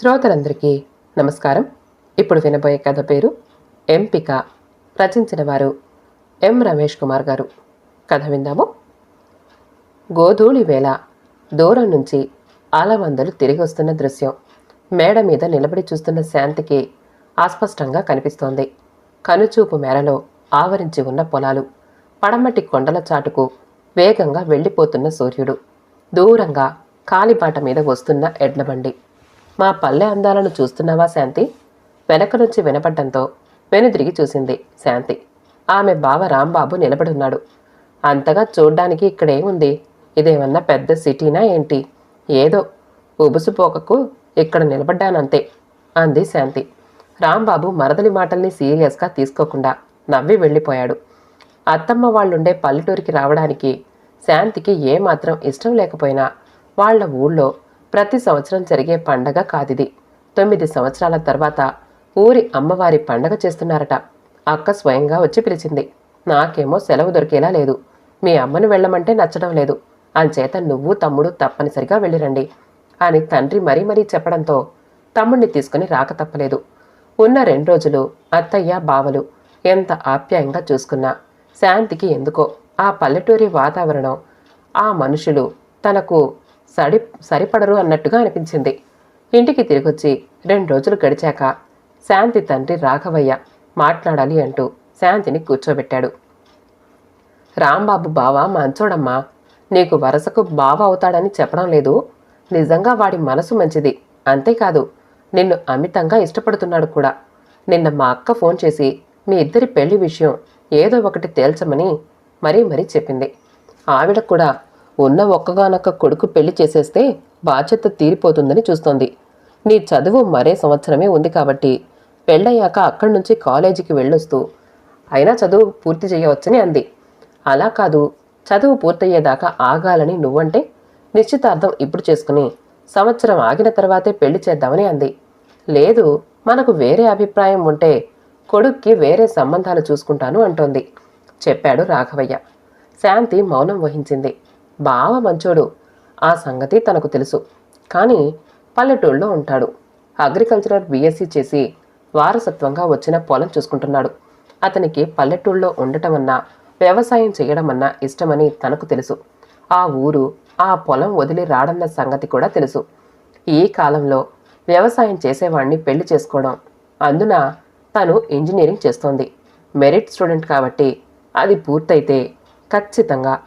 శ్రోతలందరికీ నమస్కారం. ఇప్పుడు వినబోయే కథ పేరు ఎంపిక. రచించిన వారు ఎం రమేష్ కుమార్ గారు. కథ విందాము. గోధూళి వేళ దూరం నుంచి ఆలవందలు తిరిగి వస్తున్న దృశ్యం. మేడ మీద నిలబడి చూస్తున్న శాంతికి అస్పష్టంగా కనిపిస్తోంది. కనుచూపు మేరలో ఆవరించి ఉన్న పొలాలు పడమటి కొండల చాటుకు వేగంగా వెళ్ళిపోతున్న సూర్యుడు దూరంగా కాలిబాట మీద వస్తున్న ఎడ్లబండి మా పల్లె అందాలను చూస్తున్నావా శాంతి? వెనక నుంచి వినపడ్డంతో వెనుదిరిగి చూసింది శాంతి. ఆమె బావ రాంబాబు నిలబడి ఉన్నాడు అంతగా చూడ్డానికి ఇక్కడేముంది? ఇదేమన్నా పెద్ద సిటీనా ఏంటి? ఏదో ఉబుసుపోకకు ఇక్కడ నిలబడ్డానంతే అంది శాంతి. రాంబాబు మరదలి మాటల్ని సీరియస్గా తీసుకోకుండా నవ్వి వెళ్ళిపోయాడు. అత్తమ్మ వాళ్ళుండే పల్లెటూరికి రావడానికి శాంతికి ఏమాత్రం ఇష్టం లేకపోయినా వాళ్ళ ఊళ్ళో ప్రతి సంవత్సరం జరిగే పండగ కాదిది. తొమ్మిది సంవత్సరాల తర్వాత ఊరి అమ్మవారి పండగ చేస్తున్నారట. అక్క స్వయంగా వచ్చి పిలిచింది. నాకేమో సెలవు దొరికేలా లేదు. మీ అమ్మను వెళ్ళమంటే నచ్చడం లేదు. అంచేత నువ్వు తమ్ముడు తప్పనిసరిగా వెళ్ళిరండి అని తండ్రి మరీ మరీ చెప్పడంతో తమ్ముణ్ణి తీసుకుని రాక తప్పలేదు. ఉన్న రెండు రోజులు అత్తయ్య బావలు ఎంత ఆప్యాయంగా చూసుకున్నా శాంతికి ఎందుకో ఆ పల్లెటూరి వాతావరణం ఆ మనుషులు తనకు సడి సరిపడరు అన్నట్టుగా అనిపించింది. ఇంటికి తిరిగొచ్చి రెండు రోజులు గడిచాక శాంతి తండ్రి రాఘవయ్య మాట్లాడాలి అంటూ శాంతిని కూర్చోబెట్టాడు. రాంబాబు బావ మంచోడమ్మా నీకు వరసకు బావ అవుతాడని చెప్పడం లేదు. నిజంగా వాడి మనసు మంచిది. అంతేకాదు నిన్ను అమితంగా ఇష్టపడుతున్నాడు కూడా. నిన్న మా అక్క ఫోన్ చేసి మీ ఇద్దరి పెళ్ళి విషయం ఏదో ఒకటి తేల్చమని మరీ మరీ చెప్పింది. ఆవిడ కూడా ఉన్న ఒక్కగానొక్క కొడుకు పెళ్ళి చేసేస్తే బాధ్యత తీరిపోతుందని చూస్తోంది. నీ చదువు మరే సంవత్సరమే ఉంది కాబట్టి పెళ్ళయ్యాక అక్కడి నుంచి కాలేజీకి వెళ్ళొస్తూ అయినా చదువు పూర్తి చేయవచ్చని అంది. అలా కాదు చదువు పూర్తయ్యేదాకా ఆగాలని నువ్వంటే నిశ్చితార్థం ఇప్పుడు చేసుకుని సంవత్సరం ఆగిన తర్వాతే పెళ్ళి చేద్దామని అంది. లేదు మనకు వేరే అభిప్రాయం ఉంటే కొడుక్కి వేరే సంబంధాలు చూసుకుంటాను అంటోంది చెప్పాడు రాఘవయ్య. శాంతి మౌనం వహించింది. బావ మంచోడు. ఆ సంగతి తనకు తెలుసు. కానీ పల్లెటూళ్ళలో ఉంటాడు. అగ్రికల్చరల్ బీఎస్సీ చేసి వారసత్వంగా వచ్చిన పొలం చూసుకుంటున్నాడు. అతనికి పల్లెటూళ్ళలో ఉండటం అన్నా వ్యవసాయం చేయడం అన్నా ఇష్టమని తనకు తెలుసు. ఆ ఊరు ఆ పొలం వదిలి రాడన్న సంగతి కూడా తెలుసు. ఈ కాలంలో వ్యవసాయం చేసేవాణ్ణి పెళ్ళి చేసుకోవడం. అందున తను ఇంజనీరింగ్ చేస్తోంది. మెరిట్ స్టూడెంట్ కాబట్టి అది పూర్తయితే ఖచ్చితంగా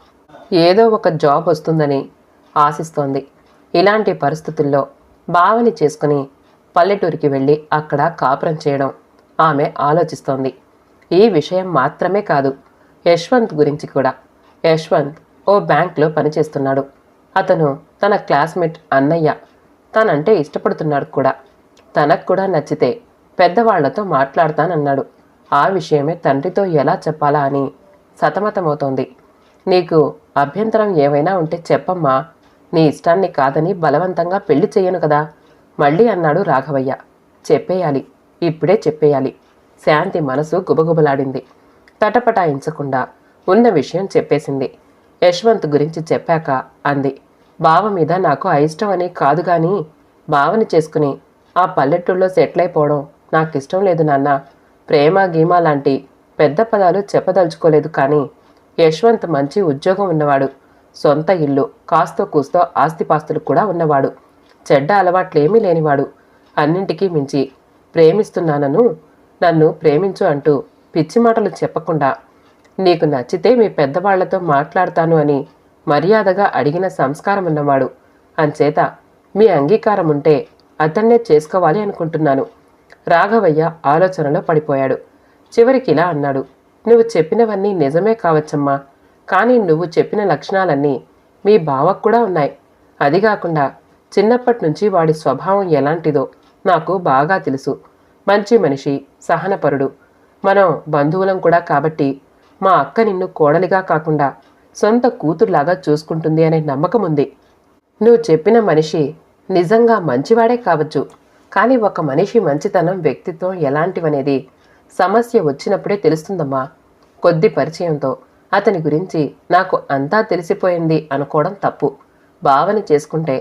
ఏదో ఒక జాబ్ వస్తుందని ఆశిస్తోంది. ఇలాంటి పరిస్థితుల్లో భావని చేసుకుని పల్లెటూరికి వెళ్ళి అక్కడ కాపురం చేయడం ఆమె ఆలోచిస్తోంది. ఈ విషయం మాత్రమే కాదు యశ్వంత్ గురించి కూడా. యశ్వంత్ ఓ బ్యాంక్లో పనిచేస్తున్నాడు. అతను తన క్లాస్మేట్ అన్నయ్య. తనంటే ఇష్టపడుతున్నాడు కూడా. తనకు కూడా నచ్చితే పెద్దవాళ్ళతో మాట్లాడతానన్నాడు. ఆ విషయమే తండ్రితో ఎలా చెప్పాలా అని సతమతమవుతోంది. నీకు అభ్యంతరం ఏమైనా ఉంటే చెప్పమ్మా. నీ ఇష్టాన్ని కాదని బలవంతంగా పెళ్ళి చేయను కదా. మళ్ళీ అన్నాడు రాఘవయ్య. చెప్పేయాలి. ఇప్పుడే చెప్పేయాలి. శాంతి మనసు గుబగుబలాడింది. తటపటాయించకుండా ఉన్న విషయం చెప్పేసింది. యశ్వంత్ గురించి చెప్పాక అంది. బావ మీద నాకు అయిష్టం అని కాదు కానీ బావని చేసుకుని ఆ పల్లెటూళ్ళలో సెటిల్ అయిపోవడం నాకు ఇష్టం లేదు నాన్న. ప్రేమ గీమ లాంటి పెద్ద పదాలు చెప్పదలుచుకోలేదు కానీ యశ్వంత్ మంచి ఉద్యోగం ఉన్నవాడు. సొంత ఇల్లు కాస్తో కూస్తో ఆస్తిపాస్తులు కూడా ఉన్నవాడు. చెడ్డ అలవాట్లేమీ లేనివాడు. అన్నింటికీ మించి ప్రేమిస్తున్నానను నన్ను ప్రేమించు అంటూ పిచ్చి మాటలు చెప్పకుండా నీకు నచ్చితే మీ పెద్దవాళ్ళతో మాట్లాడతాను అని మర్యాదగా అడిగిన సంస్కారం ఉన్నవాడు. అంచేత మీ అంగీకారం ఉంటే అతన్నే చేసుకోవాలి అనుకుంటున్నాను. రాఘవయ్య ఆలోచనలో పడిపోయాడు. చివరికి ఇలా అన్నాడు. నువ్వు చెప్పినవన్నీ నిజమే కావచ్చమ్మా. కానీ నువ్వు చెప్పిన లక్షణాలన్నీ మీ బావకు కూడా ఉన్నాయి. అది కాకుండా చిన్నప్పటి నుంచి వాడి స్వభావం ఎలాంటిదో నాకు బాగా తెలుసు. మంచి మనిషి సహనపరుడు. మనం బంధువులం కూడా కాబట్టి మా అక్క నిన్ను కోడలిగా కాకుండా సొంత కూతురులాగా చూసుకుంటుంది అనే నమ్మకం ఉంది. నువ్వు చెప్పిన మనిషి నిజంగా మంచివాడే కావచ్చు. కానీ ఒక మనిషి మంచితనం వ్యక్తిత్వం ఎలాంటివనేది సమస్య వచ్చినప్పుడే తెలుస్తుందమ్మా. కొద్ది పరిచయంతో అతని గురించి నాకు అంతా తెలిసిపోయింది అనుకోవడం తప్పు. భావన చేసుకుంటే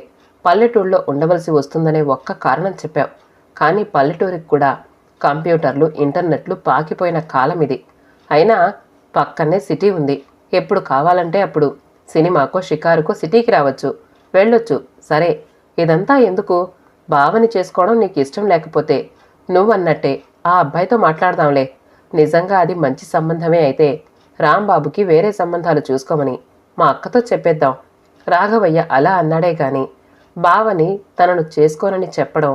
పల్లెటూళ్ళలో ఉండవలసి వస్తుందనే ఒక్క కారణం చెప్పావు కానీ పల్లెటూరికి కూడా కంప్యూటర్లు ఇంటర్నెట్లు పాకిపోయిన కాలం ఇది. అయినా పక్కనే సిటీ ఉంది. ఎప్పుడు కావాలంటే అప్పుడు సినిమాకో షికారుకో సిటీకి రావచ్చు. వెళ్ళొచ్చు. సరే ఇదంతా ఎందుకు? బావని చేసుకోవడం నీకు ఇష్టం లేకపోతే నువ్వన్నట్టే. ఆ అబ్బాయితో మాట్లాడదాంలే. నిజంగా అది మంచి సంబంధమే అయితే. రాంబాబుకి వేరే సంబంధాలు చూసుకోమని మా అక్కతో చెప్పేద్దాం. రాఘవయ్య అలా అన్నాడే కానీ బావని తనను చేసుకోనని చెప్పడం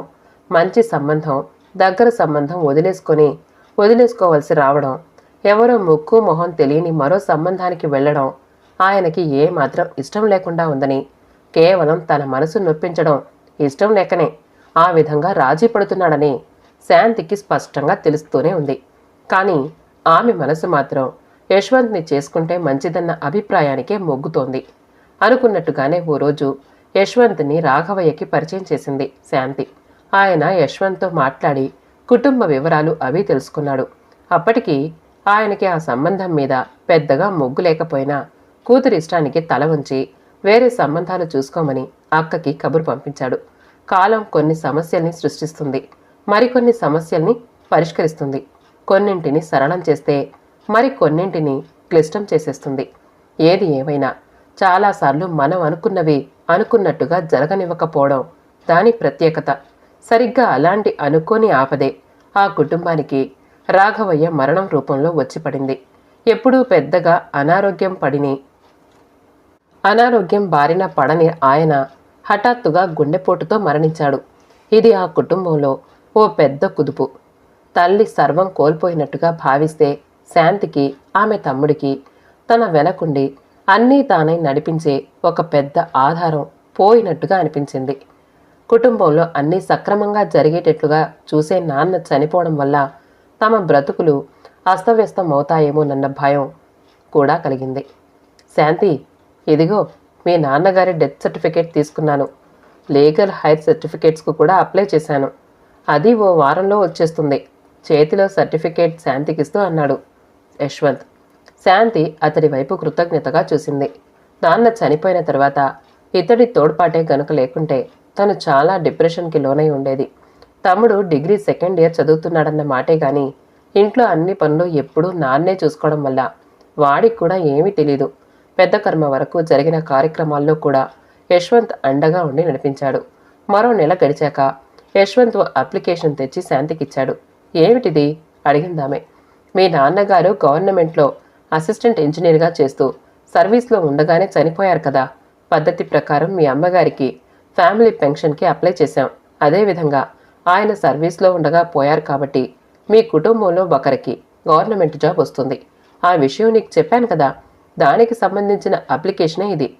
మంచి సంబంధం దగ్గర సంబంధం వదిలేసుకొని వదిలేసుకోవలసి రావడం ఎవరో ముక్కు మొహం తెలియని మరో సంబంధానికి వెళ్ళడం ఆయనకి ఏమాత్రం ఇష్టం లేకుండా ఉందని కేవలం తన మనసు నొప్పించడం ఇష్టం లేకనే ఆ విధంగా రాజీ పడుతున్నాడని శాంతికి స్పష్టంగా తెలుస్తూనే ఉంది. కానీ ఆమె మనసు మాత్రం యశ్వంత్ని చేసుకుంటే మంచిదన్న అభిప్రాయానికే మొగ్గుతోంది. అనుకున్నట్టుగానే ఓ రోజు యశ్వంత్ని రాఘవయ్యకి పరిచయం చేసింది శాంతి. ఆయన యశ్వంత్తో మాట్లాడి కుటుంబ వివరాలు అవి తెలుసుకున్నాడు. అప్పటికి ఆయనకి ఆ సంబంధం మీద పెద్దగా మొగ్గు లేకపోయినా కూతురి ఇష్టానికి తల ఉంచి వేరే సంబంధాలు చూసుకోమని అక్కకి కబురు పంపించాడు. కాలం కొన్ని సమస్యల్ని సృష్టిస్తుంది. మరికొన్ని సమస్యల్ని పరిష్కరిస్తుంది. కొన్నింటిని సరళం చేస్తే మరి కొన్నింటిని క్లిష్టం చేసేస్తుంది. ఏది ఏమైనా చాలాసార్లు మనం అనుకున్నవి అనుకున్నట్టుగా జరగనివ్వకపోవడం దాని ప్రత్యేకత. సరిగ్గా అలాంటి అనుకోని ఆపదే ఆ కుటుంబానికి రాఘవయ్య మరణం రూపంలో వచ్చిపడింది ఎప్పుడూ పెద్దగా అనారోగ్యం పడిని అనారోగ్యం బారిన పడని ఆయన హఠాత్తుగా గుండెపోటుతో మరణించాడు. ఇది ఆ కుటుంబంలో ఓ పెద్ద కుదుపు. తల్లి సర్వం కోల్పోయినట్టుగా భావిస్తే శాంతికి ఆమె తమ్ముడికి తన వెనకుండి అన్నీ తానై నడిపించే ఒక పెద్ద ఆధారం పోయినట్టుగా అనిపించింది. కుటుంబంలో అన్నీ సక్రమంగా జరిగేటట్లుగా చూసే నాన్న చనిపోవడం వల్ల తమ బ్రతుకులు అస్తవ్యస్తం అవుతాయేమోనన్న భయం కూడా కలిగింది. శాంతి ఇదిగో మీ నాన్నగారి డెత్ సర్టిఫికేట్ తీసుకున్నాను. లీగల్ హైర్ సర్టిఫికేట్స్కు కూడా అప్లై చేశాను. అది ఓ వారంలో వచ్చేస్తుంది. చేతిలో సర్టిఫికేట్ శాంతికిస్తూ అన్నాడు యశ్వంత్. శాంతి అతడి వైపు కృతజ్ఞతగా చూసింది. నాన్న చనిపోయిన తర్వాత ఇతడి తోడ్పాటే గనుక లేకుంటే తను చాలా డిప్రెషన్కి లోనై ఉండేది. తమ్ముడు డిగ్రీ సెకండ్ ఇయర్ చదువుతున్నాడన్న మాటే గాని ఇంట్లో అన్ని పనులు ఎప్పుడూ నాన్నే చూసుకోవడం వల్ల వాడికి కూడా ఏమీ తెలీదు. పెద్ద కర్మ వరకు జరిగిన కార్యక్రమాల్లో కూడా యశ్వంత్ అండగా ఉండి నడిపించాడు. మరో నెల గడిచాక యశ్వంత్ అప్లికేషన్ తెచ్చి శాంతికిచ్చాడు. ఏమిటిది? అడిగిందామె. మీ నాన్నగారు గవర్నమెంట్లో అసిస్టెంట్ ఇంజనీర్గా చేస్తూ సర్వీస్లో ఉండగానే చనిపోయారు కదా. పద్ధతి ప్రకారం మీ అమ్మగారికి ఫ్యామిలీ పెన్షన్కి అప్లై చేశాం. అదేవిధంగా ఆయన సర్వీస్లో ఉండగా పోయారు కాబట్టి మీ కుటుంబంలో ఒకరికి గవర్నమెంట్ జాబ్ వస్తుంది. ఆ విషయం నీకు చెప్పాను కదా. దానికి సంబంధించిన అప్లికేషనే ఇది.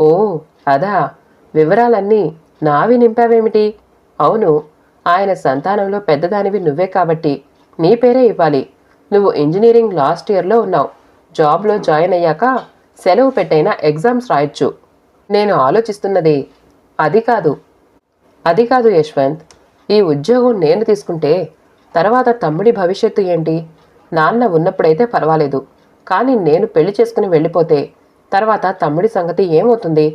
ఓ అదా. వివరాలన్నీ నావి నింపావేమిటి? అవును ఆయన సంతానంలో పెద్దదానివి నువ్వే కాబట్టి నీ పేరే ఇవ్వాలి. నువ్వు ఇంజనీరింగ్ లాస్ట్ ఇయర్లో ఉన్నావు. జాబ్లో జాయిన్ అయ్యాక సెలవు పెట్టైనా ఎగ్జామ్స్ రాయొచ్చు. నేను ఆలోచిస్తున్నది అది కాదు. అది కాదు యశ్వంత్ ఈ ఉద్యోగం నేను తీసుకుంటే తర్వాత తమ్ముడి భవిష్యత్తు ఏంటి? నాన్న ఉన్నప్పుడైతే పర్వాలేదు. కానీ నేను పెళ్ళి చేసుకుని వెళ్ళిపోతే తర్వాత తమ్ముడి సంగతి ఏమవుతుంది?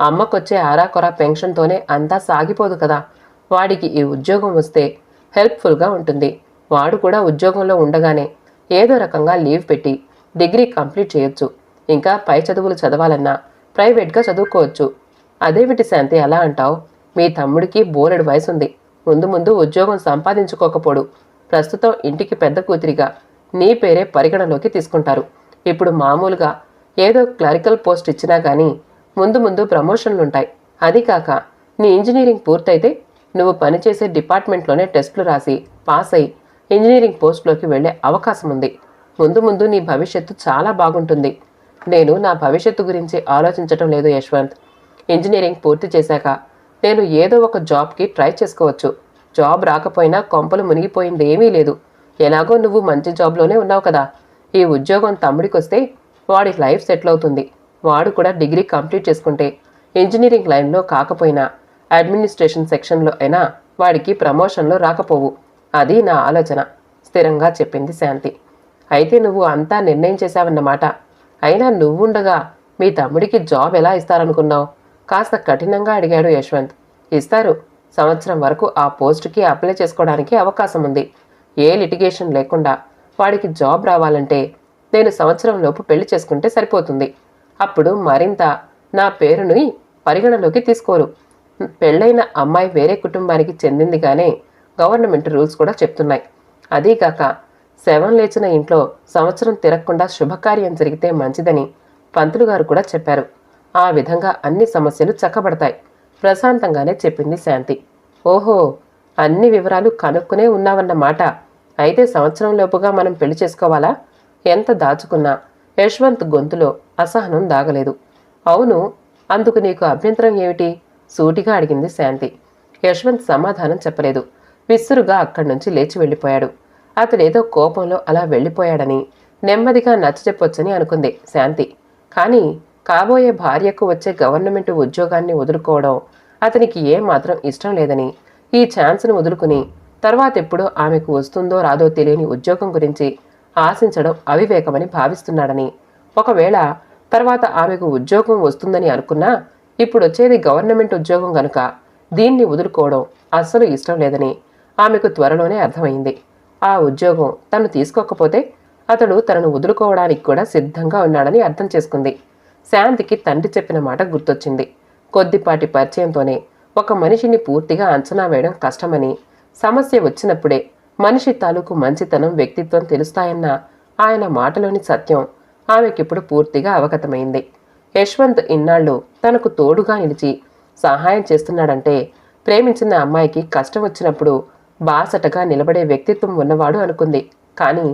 అమ్మకొచ్చే ఆరాకొర పెన్షన్తోనే అంతా సాగిపోదు కదా. వాడికి ఈ ఉద్యోగం వస్తే హెల్ప్ఫుల్గా ఉంటుంది. వాడు కూడా ఉద్యోగంలో ఉండగానే ఏదో రకంగా లీవ్ పెట్టి డిగ్రీ కంప్లీట్ చేయొచ్చు. ఇంకా పై చదువులు చదవాలన్నా ప్రైవేట్గా చదువుకోవచ్చు. అదేమిటి శాంతి అలా అంటావు? మీ తమ్ముడికి బోలెడు వయసుంది. ముందు ముందు ఉద్యోగం సంపాదించుకోకపోడు. ప్రస్తుతం ఇంటికి పెద్ద కూతురిగా నీ పేరే పరిగణలోకి తీసుకుంటారు. ఇప్పుడు మామూలుగా ఏదో క్లరికల్ పోస్ట్ ఇచ్చినా కానీ ముందు ముందు ప్రమోషన్లుంటాయి. అది కాక నీ ఇంజనీరింగ్ పూర్తయితే నువ్వు పనిచేసే డిపార్ట్మెంట్లోనే టెస్టులు రాసి పాస్ అయి ఇంజనీరింగ్ పోస్ట్లోకి వెళ్ళే అవకాశం ఉంది. ముందు ముందు నీ భవిష్యత్తు చాలా బాగుంటుంది. నేను నా భవిష్యత్తు గురించి ఆలోచించటం లేదు యశ్వంత్. ఇంజనీరింగ్ పూర్తి చేశాక నేను ఏదో ఒక జాబ్కి ట్రై చేసుకోవచ్చు. జాబ్ రాకపోయినా కొంపలు మునిగిపోయింది ఏమీ లేదు. ఎలాగో నువ్వు మంచి జాబ్లోనే ఉన్నావు కదా. ఈ ఉద్యోగం తమ్ముడికి వస్తే వాడి లైఫ్ సెటిల్ అవుతుంది. వాడు కూడా డిగ్రీ కంప్లీట్ చేసుకుంటే ఇంజనీరింగ్ లైన్లో కాకపోయినా అడ్మినిస్ట్రేషన్ సెక్షన్లో అయినా వాడికి ప్రమోషన్లు రాకపోవు. అది నా ఆలోచన స్థిరంగా చెప్పింది శాంతి. అయితే నువ్వు అంతా నిర్ణయం చేశావన్నమాట. అయినా నువ్వుండగా మీ తమ్ముడికి జాబ్ ఎలా ఇస్తారనుకున్నావు? కాస్త కఠినంగా అడిగాడు యశ్వంత్. ఇస్తారు. సంవత్సరం వరకు ఆ పోస్టుకి అప్లై చేసుకోవడానికి అవకాశం ఉంది ఏ లిటిగేషన్ లేకుండా వాడికి జాబ్ రావాలంటే నేను సంవత్సరం లోపు పెళ్ళి చేసుకుంటే సరిపోతుంది. అప్పుడు మరింత నా పేరుని పరిగణలోకి తీసుకోరు. పెళ్ళైన అమ్మాయి వేరే కుటుంబానికి చెందింది కానీ గవర్నమెంట్ రూల్స్ కూడా చెప్తున్నాయి. అదీగాక శవం లేచిన ఇంట్లో సంవత్సరం తిరగకుండా శుభకార్యం జరిగితే మంచిదని పంతులు గారు కూడా చెప్పారు. ఆ విధంగా అన్ని సమస్యలు చక్కబడతాయి. ప్రశాంతంగానే చెప్పింది శాంతి. ఓహో అన్ని వివరాలు కనుక్కునే ఉన్నావన్నమాట అయితే సంవత్సరం లోపుగా మనం పెళ్ళి చేసుకోవాలా? ఎంత దాచుకున్నా యశ్వంత్ గొంతులో అసహనం దాగలేదు. అవును అందుకు నీకు అభ్యంతరం ఏమిటి? సూటిగా అడిగింది శాంతి. యశ్వంత్ సమాధానం చెప్పలేదు. విసురుగా అక్కడి నుంచి లేచి వెళ్ళిపోయాడు. అతడేదో కోపంలో అలా వెళ్ళిపోయాడని నెమ్మదిగా నచ్చజెప్పొచ్చని అనుకుంది శాంతి. కానీ కాబోయే భార్యకు వచ్చే గవర్నమెంట్ ఉద్యోగాన్ని వదులుకోవడం అతనికి ఏమాత్రం ఇష్టం లేదని ఈ ఛాన్స్ను వదులుకుని తర్వాత ఎప్పుడో ఆమెకు వస్తుందో రాదో తెలియని ఉద్యోగం గురించి ఆశించడం అవివేకమని భావిస్తున్నాడని. ఒకవేళ తర్వాత ఆమెకు ఉద్యోగం వస్తుందని అనుకున్నా ఇప్పుడు వచ్చేది గవర్నమెంట్ ఉద్యోగం గనుక దీన్ని వదులుకోవడం అస్సలు ఇష్టం లేదని ఆమెకు త్వరలోనే అర్థమైంది. ఆ ఉద్యోగం తను తీసుకోకపోతే అతడు తనను వదులుకోవడానికి కూడా సిద్ధంగా ఉన్నాడని అర్థం చేసుకుంది. శాంతికి తండ్రి చెప్పిన మాట గుర్తొచ్చింది. కొద్దిపాటి పరిచయంతోనే ఒక మనిషిని పూర్తిగా అంచనా వేయడం కష్టమని సమస్య వచ్చినప్పుడే మనిషి తాలూకు మంచితనం వ్యక్తిత్వం తెలుస్తాయన్న ఆయన మాటలోని సత్యం ఆమెకిప్పుడు పూర్తిగా అవగతమైంది. యశ్వంత్ ఇన్నాళ్ళు తనకు తోడుగా నిలిచి సహాయం చేస్తున్నాడంటే ప్రేమించిన అమ్మాయికి కష్టం వచ్చినప్పుడు బాసటగా నిలబడే వ్యక్తిత్వం ఉన్నవాడు అనుకుంది. కానీ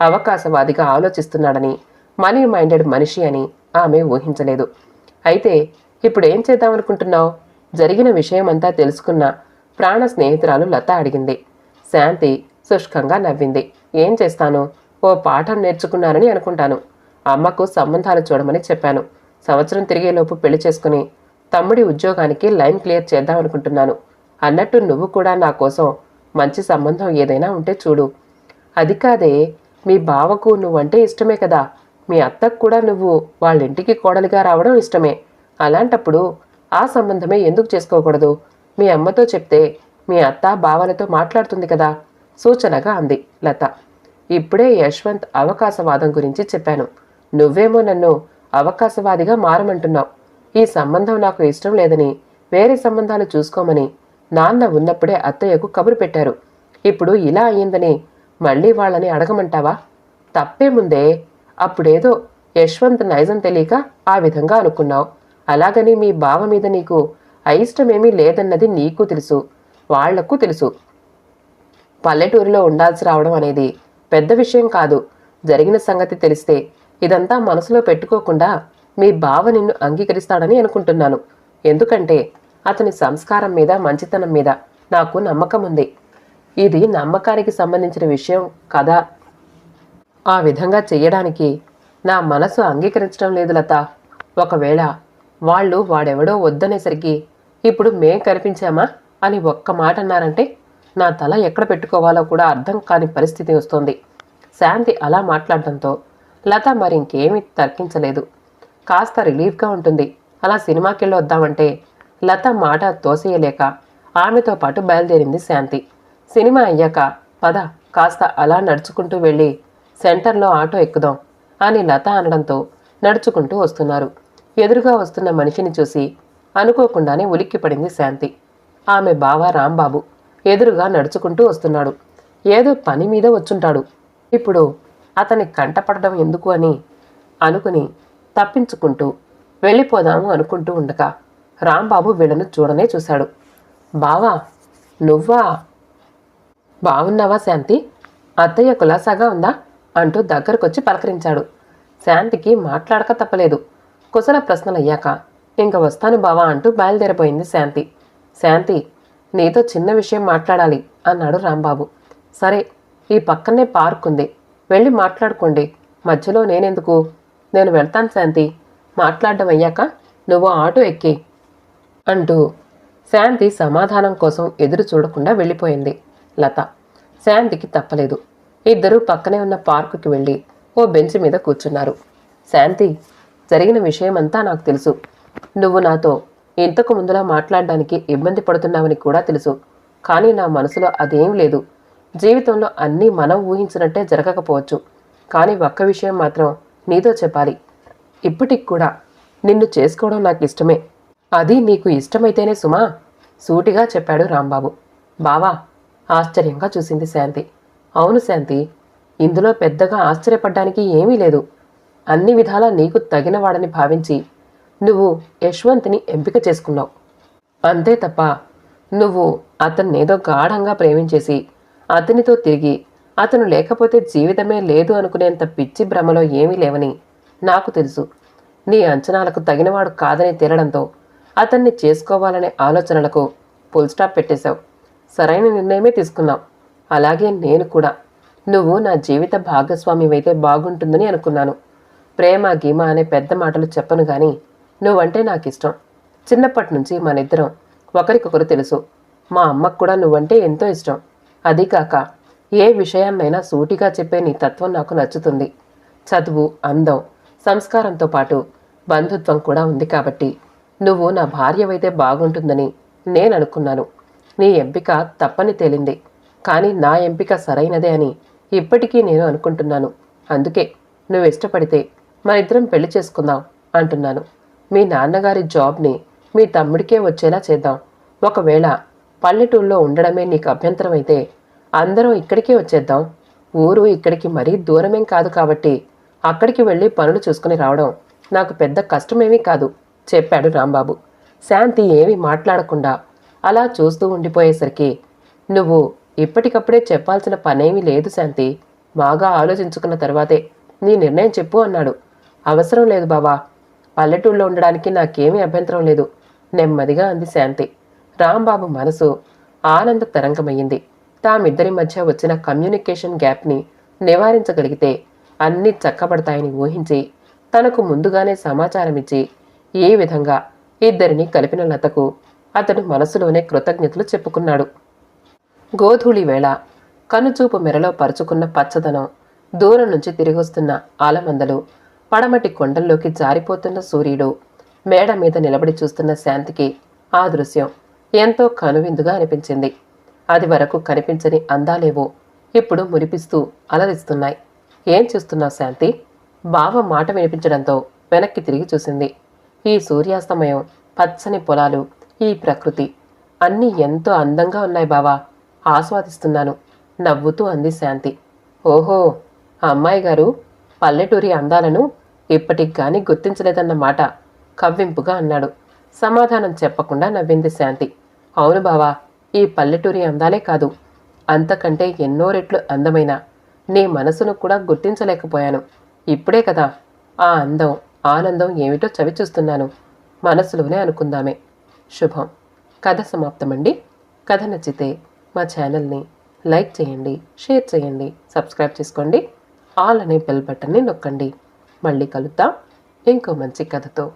అవకాశవాదిగా ఆలోచిస్తున్నాడని మనీ మైండెడ్ మనిషి అని ఆమె ఊహించలేదు. అయితే ఇప్పుడు ఏం చేద్దామనుకుంటున్నావు? జరిగిన విషయమంతా తెలుసుకున్న ప్రాణ స్నేహితురాలు లత అడిగింది. శాంతి శుష్కంగా నవ్వింది. ఏం చేస్తాను? ఓ పాఠం నేర్చుకున్నానని అనుకుంటాను. అమ్మకు సంబంధాలు చూడమని చెప్పాను. సంవత్సరం తిరిగేలోపు పెళ్ళి చేసుకుని తమ్ముడి ఉద్యోగానికి లైన్ క్లియర్ చేద్దాం అనుకుంటున్నాను. అన్నట్టు నువ్వు కూడా నా కోసం మంచి సంబంధం ఏదైనా ఉంటే చూడు. అది కాదే మీ బావకు నువ్వంటే ఇష్టమే కదా. మీ అత్తకు కూడా నువ్వు వాళ్ళ ఇంటికి కోడలిగా రావడం ఇష్టమే. అలాంటప్పుడు ఆ సంబంధమే ఎందుకు చేసుకోకూడదు? మీ అమ్మతో చెప్తే మీ అత్త బావలతో మాట్లాడుతుంది కదా సూచనగా అంది లత. ఇప్పుడే యశ్వంత్ అవకాశవాదం గురించి చెప్పాను. నువ్వేమో నన్ను అవకాశవాదిగా మారమంటున్నావు. ఈ సంబంధం నాకు ఇష్టం లేదని వేరే సంబంధాలు చూసుకోమని నాన్న ఉన్నప్పుడే అత్తయ్యకు కబురు పెట్టారు. ఇప్పుడు ఇలా అయ్యిందని మళ్ళీ వాళ్ళని అడగమంటావా? తప్పేముందే? అప్పుడేదో యశ్వంత్ నైజం తెలియక ఆ విధంగా అనుకున్నావు. అలాగని మీ బావ మీద నీకు అయిష్టమేమీ లేదన్నది నీకు తెలుసు వాళ్ళకు తెలుసు. పల్లెటూరులో ఉండాల్సి రావడం అనేది పెద్ద విషయం కాదు. జరిగిన సంగతి తెలిస్తే ఇదంతా మనసులో పెట్టుకోకుండా మీ బావ నిన్ను అంగీకరిస్తాడని అనుకుంటున్నాను. ఎందుకంటే అతని సంస్కారం మీద మంచితనం మీద నాకు నమ్మకం ఉంది. ఇది నమ్మకానికి సంబంధించిన విషయం కదా. ఆ విధంగా చెయ్యడానికి నా మనసు అంగీకరించడం లేదు లత. ఒకవేళ వాళ్ళు వాడెవడో వద్దనేసరికి ఇప్పుడు మేం కనిపించామా అని ఒక్క మాట అన్నారంటే నా తల ఎక్కడ పెట్టుకోవాలో కూడా అర్థం కాని పరిస్థితి వస్తుంది. శాంతి అలా మాట్లాడడంతో లత మరి ఇంకేమీ తర్కించలేదు. కాస్త రిలీఫ్గా ఉంటుంది. అలా సినిమాకి వద్దామంటే లత మాట తోసేయలేక ఆమెతో పాటు బయలుదేరింది శాంతి. సినిమా అయ్యాక పద కాస్త అలా నడుచుకుంటూ వెళ్ళి సెంటర్లో ఆటో ఎక్కుదాం అని లత అనడంతో నడుచుకుంటూ వస్తున్నారు. ఎదురుగా వస్తున్న మనిషిని చూసి అనుకోకుండానే ఉలిక్కిపడింది శాంతి. ఆమె బావ రాంబాబు. ఎదురుగా నడుచుకుంటూ వస్తున్నాడు. ఏదో పని మీద వచ్చుంటాడు. ఇప్పుడు అతని కంటపడడం ఎందుకు అని అనుకుని తప్పించుకుంటూ వెళ్ళిపోదాము అనుకుంటూ ఉండగా రాంబాబు వీళ్ళను చూడనే చూశాడు. బావా నువ్వా? బాగున్నావా శాంతి? అత్తయ్య కులాసాగా ఉందా? అంటూ దగ్గరకొచ్చి పలకరించాడు. శాంతికి మాట్లాడక తప్పలేదు. కుశల ప్రశ్నలు అయ్యాక ఇంక వస్తాను బావా అంటూ బయలుదేరిపోయింది శాంతి. శాంతి నీతో చిన్న విషయం మాట్లాడాలి అన్నాడు రాంబాబు. సరే ఈ పక్కనే పార్క్ ఉంది. వెళ్ళి మాట్లాడుకోండి. మధ్యలో నేనెందుకు? నేను వెళ్తాను శాంతి. మాట్లాడడం అయ్యాక నువ్వు ఆటో ఎక్కి అంటూ శాంతి సమాధానం కోసం ఎదురు చూడకుండా వెళ్ళిపోయింది లత. శాంతికి తప్పలేదు. ఇద్దరూ పక్కనే ఉన్న పార్కుకి వెళ్ళి ఓ బెంచ్ మీద కూర్చున్నారు. శాంతి జరిగిన విషయమంతా నాకు తెలుసు. నువ్వు నాతో ఇంతకు ముందులా మాట్లాడడానికి ఇబ్బంది పడుతున్నావని కూడా తెలుసు. కానీ నా మనసులో అదేం లేదు. జీవితంలో అన్నీ మనం ఊహించినట్టే జరగకపోవచ్చు. కానీ ఒక్క విషయం మాత్రం నీతో చెప్పాలి. ఇప్పటికి కూడా నిన్ను చేసుకోవడం నాకు ఇష్టమే. అది నీకు ఇష్టమైతేనే సుమా సూటిగా చెప్పాడు రాంబాబు. బావా ఆశ్చర్యంగా చూసింది శాంతి. అవును శాంతి ఇందులో పెద్దగా ఆశ్చర్యపడ్డానికి ఏమీ లేదు. అన్ని విధాలా నీకు తగినవాడని భావించి నువ్వు యశ్వంత్ని ఎంపిక చేసుకున్నావు. అంతే తప్ప నువ్వు అతన్నేదో గాఢంగా ప్రేమించేసి అతనితో తిరిగి అతను లేకపోతే జీవితమే లేదు అనుకునేంత పిచ్చి భ్రమలో ఏమీ లేవని నాకు తెలుసు. నీ అంచనాలకు తగినవాడు కాదని తేలడంతో అతన్ని చేసుకోవాలనే ఆలోచనలకు ఫుల్ స్టాప్ పెట్టేశావు. సరైన నిర్ణయమే తీసుకున్నావు. అలాగే నేను కూడా. నువ్వు నా జీవిత భాగస్వామివైతే బాగుంటుందని అనుకున్నాను. ప్రేమ గీమ అనే పెద్ద మాటలు చెప్పను కానీ నువ్వంటే నాకు ఇష్టం చిన్నప్పటి నుంచి మనిద్దరం ఒకరికొకరు తెలుసు. మా అమ్మకు కూడా నువ్వంటే ఎంతో ఇష్టం. అది కాక ఏ విషయాన్నైనా సూటిగా చెప్పే నీ తత్వం నాకు నచ్చుతుంది. చదువు అందం సంస్కారంతో పాటు బంధుత్వం కూడా ఉంది కాబట్టి నువ్వు నా భార్యవైతే బాగుంటుందని నేను అనుకున్నాను. నీ ఎంపిక తప్పని తేలింది. కానీ నా ఎంపిక సరైనదే అని ఇప్పటికీ నేను అనుకుంటున్నాను. అందుకే నువ్వు ఇష్టపడితే మనిద్దరం పెళ్ళి చేసుకుందాం అంటున్నాను. మీ నాన్నగారి జాబ్ని మీ తమ్ముడికే వచ్చేలా చేద్దాం. ఒకవేళ పల్లెటూళ్ళలో ఉండడమే నీకు అభ్యంతరం అయితే అందరం ఇక్కడికే వచ్చేద్దాం. ఊరు ఇక్కడికి మరీ దూరమేం కాదు కాబట్టి అక్కడికి వెళ్ళి పనులు చూసుకుని రావడం నాకు పెద్ద కష్టమేమీ కాదు చెప్పాడు రాంబాబు. శాంతి ఏమీ మాట్లాడకుండా అలా చూస్తూ ఉండిపోయేసరికి నువ్వు ఇప్పటికప్పుడే చెప్పాల్సిన పనేమీ లేదు శాంతి. బాగా ఆలోచించుకున్న తర్వాతే నీ నిర్ణయం చెప్పు అన్నాడు. అవసరం లేదు బాబా పల్లెటూళ్ళలో ఉండడానికి నాకేమీ అభ్యంతరం లేదు నెమ్మదిగా అంది శాంతి. రాంబాబు మనసు ఆనంద తరంగమయ్యింది. తామిద్దరి మధ్య వచ్చిన కమ్యూనికేషన్ గ్యాప్ని నివారించగలిగితే అన్నీ చక్కబడతాయని ఊహించి తనకు ముందుగానే సమాచారం ఇచ్చి ఏ విధంగా ఇద్దరిని కలిపిన లతకు అతడు మనసులోనే కృతజ్ఞతలు చెప్పుకున్నాడు. గోధూళి వేళ కనుచూపు మెరలో పరుచుకున్న పచ్చదనం దూరం నుంచి తిరిగొస్తున్న ఆలమందలు పడమటి కొండల్లోకి జారిపోతున్న సూర్యుడు మేడ మీద నిలబడి చూస్తున్న శాంతికి ఆ దృశ్యం ఎంతో కనువిందుగా అనిపించింది. అది వరకు కనిపించని అందాలేవో ఇప్పుడు మురిపిస్తూ అలరిస్తున్నాయి. ఏం చూస్తున్నావు శాంతి? బావ మాట వినిపించడంతో వెనక్కి తిరిగి చూసింది. ఈ సూర్యాస్తమయం పచ్చని పొలాలు ఈ ప్రకృతి అన్నీ ఎంతో అందంగా ఉన్నాయి బావా. ఆస్వాదిస్తున్నాను. నవ్వుతూ అంది శాంతి. ఓహో! అమ్మాయి గారు పల్లెటూరి అందాలను ఇప్పటికి కానీ గుర్తించలేదన్న మాట కవ్వింపుగా అన్నాడు. సమాధానం చెప్పకుండా నవ్వింది శాంతి. అవును బావా ఈ పల్లెటూరి అందాలే కాదు. అంతకంటే ఎన్నో రెట్లు అందమైన నీ మనసును కూడా గుర్తించలేకపోయాను. ఇప్పుడే కదా ఆ అందం ఆనందం ఏమిటో చవి చూస్తున్నాను. మనసులోనే అనుకుందామే. శుభం. కథ సమాప్తమండి. కథ నచ్చితే మా ఛానల్ని లైక్ చేయండి షేర్ చేయండి సబ్స్క్రైబ్ చేసుకోండి. ఆల్ అనే బెల్ బటన్ని నొక్కండి. మళ్ళీ కలుద్దాం. ఇంకో మంచి కథతో.